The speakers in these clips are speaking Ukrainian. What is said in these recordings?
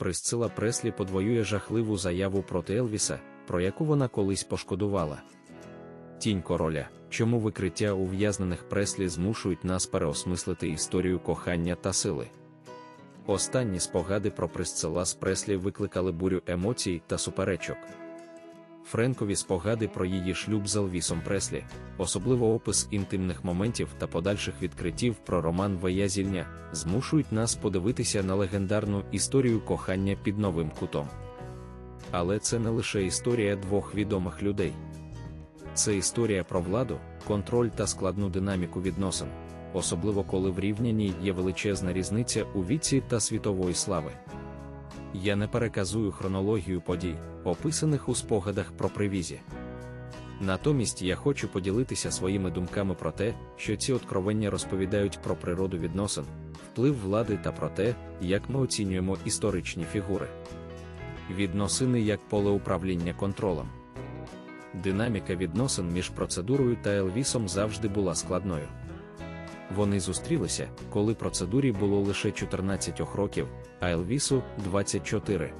Присцила Преслі подвоює жахливу заяву проти Елвіса, про яку вона колись пошкодувала. Тінь короля, чому викриття ув'язнених Преслі змушують нас переосмислити історію кохання та сили. Останні спогади про Присцила з Преслі викликали бурю емоцій та суперечок. Френкові спогади про її шлюб з Елвісом Преслі, особливо опис інтимних моментів та подальших відкриттів про роман Веязільня, змушують нас подивитися на легендарну історію кохання під новим кутом. Але це не лише історія двох відомих людей. Це історія про владу, контроль та складну динаміку відносин, особливо коли в рівнянні є величезна різниця у віці та світової слави. Я не переказую хронологію подій, описаних у спогадах про привізі. Натомість я хочу поділитися своїми думками про те, що ці откровення розповідають про природу відносин, вплив влади та про те, як ми оцінюємо історичні фігури. Відносини як поле управління контролем. Динаміка відносин між процедурою та Елвісом завжди була складною. Вони зустрілися, коли процедурі було лише 14 років, а Елвісу 24.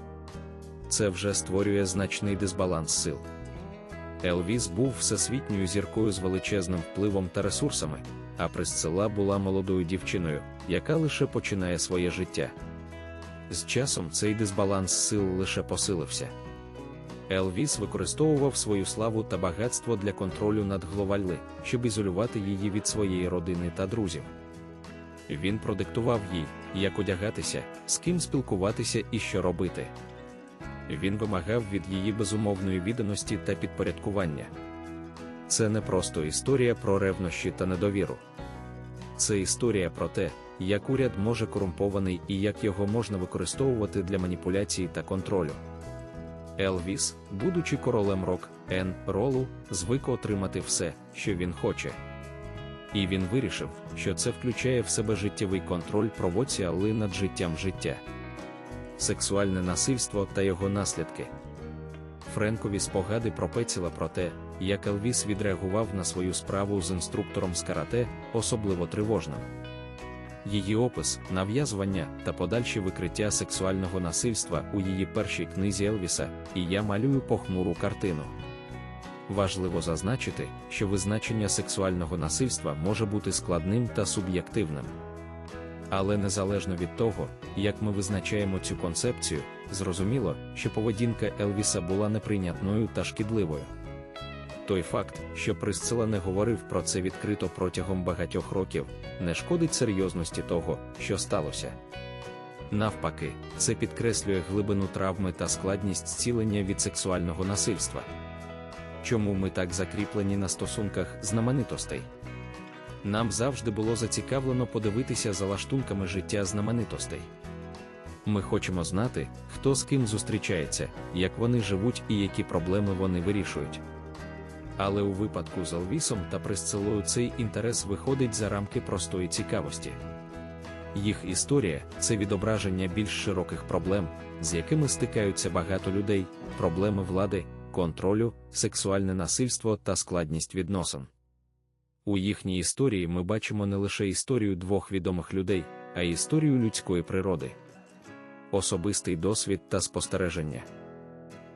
Це вже створює значний дисбаланс сил. Елвіс був всесвітньою зіркою з величезним впливом та ресурсами, а Присцила була молодою дівчиною, яка лише починає своє життя. З часом цей дисбаланс сил лише посилився. Елвіс використовував свою славу та багатство для контролю над Гловальли, щоб ізолювати її від своєї родини та друзів. Він продиктував їй, як одягатися, з ким спілкуватися і що робити. Він вимагав від її безумовної відданості та підпорядкування. Це не просто історія про ревнощі та недовіру. Це історія про те, як уряд може корумпований і як його можна використовувати для маніпуляції та контролю. Елвіс, будучи королем рок Н ролу, звик отримати все, що він хоче. І він вирішив, що це включає в себе життєвий контроль провоці Алли над життям життя, сексуальне насильство та його наслідки. Френкові спогади про Пеціла про те, як Елвіс відреагував на свою справу з інструктором з карате, особливо тривожним. Її опис, нав'язування та подальші викриття сексуального насильства у її першій книзі Елвіса, і я малюю похмуру картину. Важливо зазначити, що визначення сексуального насильства може бути складним та суб'єктивним. Але незалежно від того, як ми визначаємо цю концепцію, зрозуміло, що поведінка Елвіса була неприйнятною та шкідливою. Той факт, що Присцила не говорив про це відкрито протягом багатьох років, не шкодить серйозності того, що сталося. Навпаки, це підкреслює глибину травми та складність зцілення від сексуального насильства. Чому ми так закріплені на стосунках знаменитостей? Нам завжди було зацікавлено подивитися за лаштунками життя знаменитостей. Ми хочемо знати, хто з ким зустрічається, як вони живуть і які проблеми вони вирішують. Але у випадку з Елвісом та Присцилою цей інтерес виходить за рамки простої цікавості. Їх історія це відображення більш широких проблем, з якими стикаються багато людей, проблеми влади, контролю, сексуальне насильство та складність відносин. У їхній історії ми бачимо не лише історію двох відомих людей, а й історію людської природи, особистий досвід та спостереження.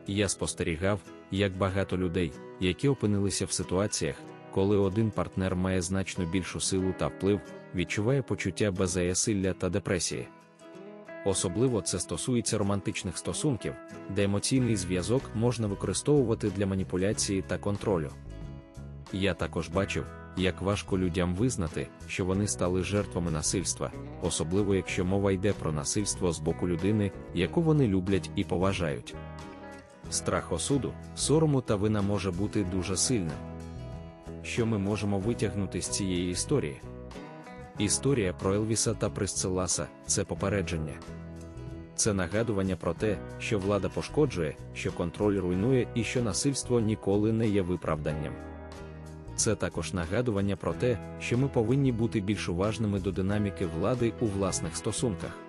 Я спостерігав, як багато людей, які опинилися в ситуаціях, коли один партнер має значно більшу силу та вплив, відчуває почуття беззаясилля та депресії. Особливо це стосується романтичних стосунків, де емоційний зв'язок можна використовувати для маніпуляції та контролю. Я також бачив, як важко людям визнати, що вони стали жертвами насильства, особливо якщо мова йде про насильство з боку людини, яку вони люблять і поважають. Страх осуду, сорому та вина може бути дуже сильним. Що ми можемо витягнути з цієї історії? Історія про Елвіса та Присциласа це попередження. Це нагадування про те, що влада пошкоджує, що контроль руйнує і що насильство ніколи не є виправданням. Це також нагадування про те, що ми повинні бути більш уважними до динаміки влади у власних стосунках.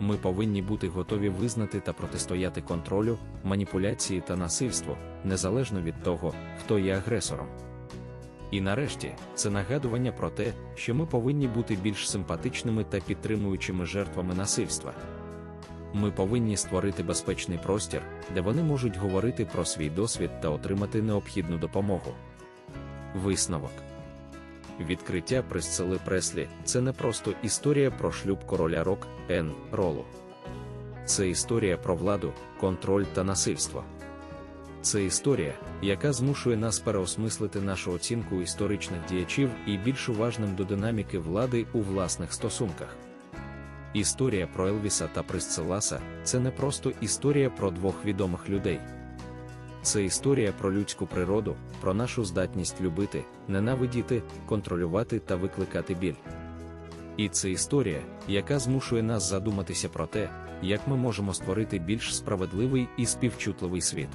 Ми повинні бути готові визнати та протистояти контролю, маніпуляції та насильству, незалежно від того, хто є агресором. І нарешті це нагадування про те, що ми повинні бути більш симпатичними та підтримуючими жертвами насильства. Ми повинні створити безпечний простір, де вони можуть говорити про свій досвід та отримати необхідну допомогу. Висновок Відкриття Присцили Преслі це не просто історія про шлюб короля рок Н. Ролу. Це історія про владу, контроль та насильство. Це історія, яка змушує нас переосмислити нашу оцінку історичних діячів і більш уважним до динаміки влади у власних стосунках. Історія про Елвіса та Присциласа це не просто історія про двох відомих людей. Це історія про людську природу, про нашу здатність любити, ненавидіти, контролювати та викликати біль. І це історія, яка змушує нас задуматися про те, як ми можемо створити більш справедливий і співчутливий світ.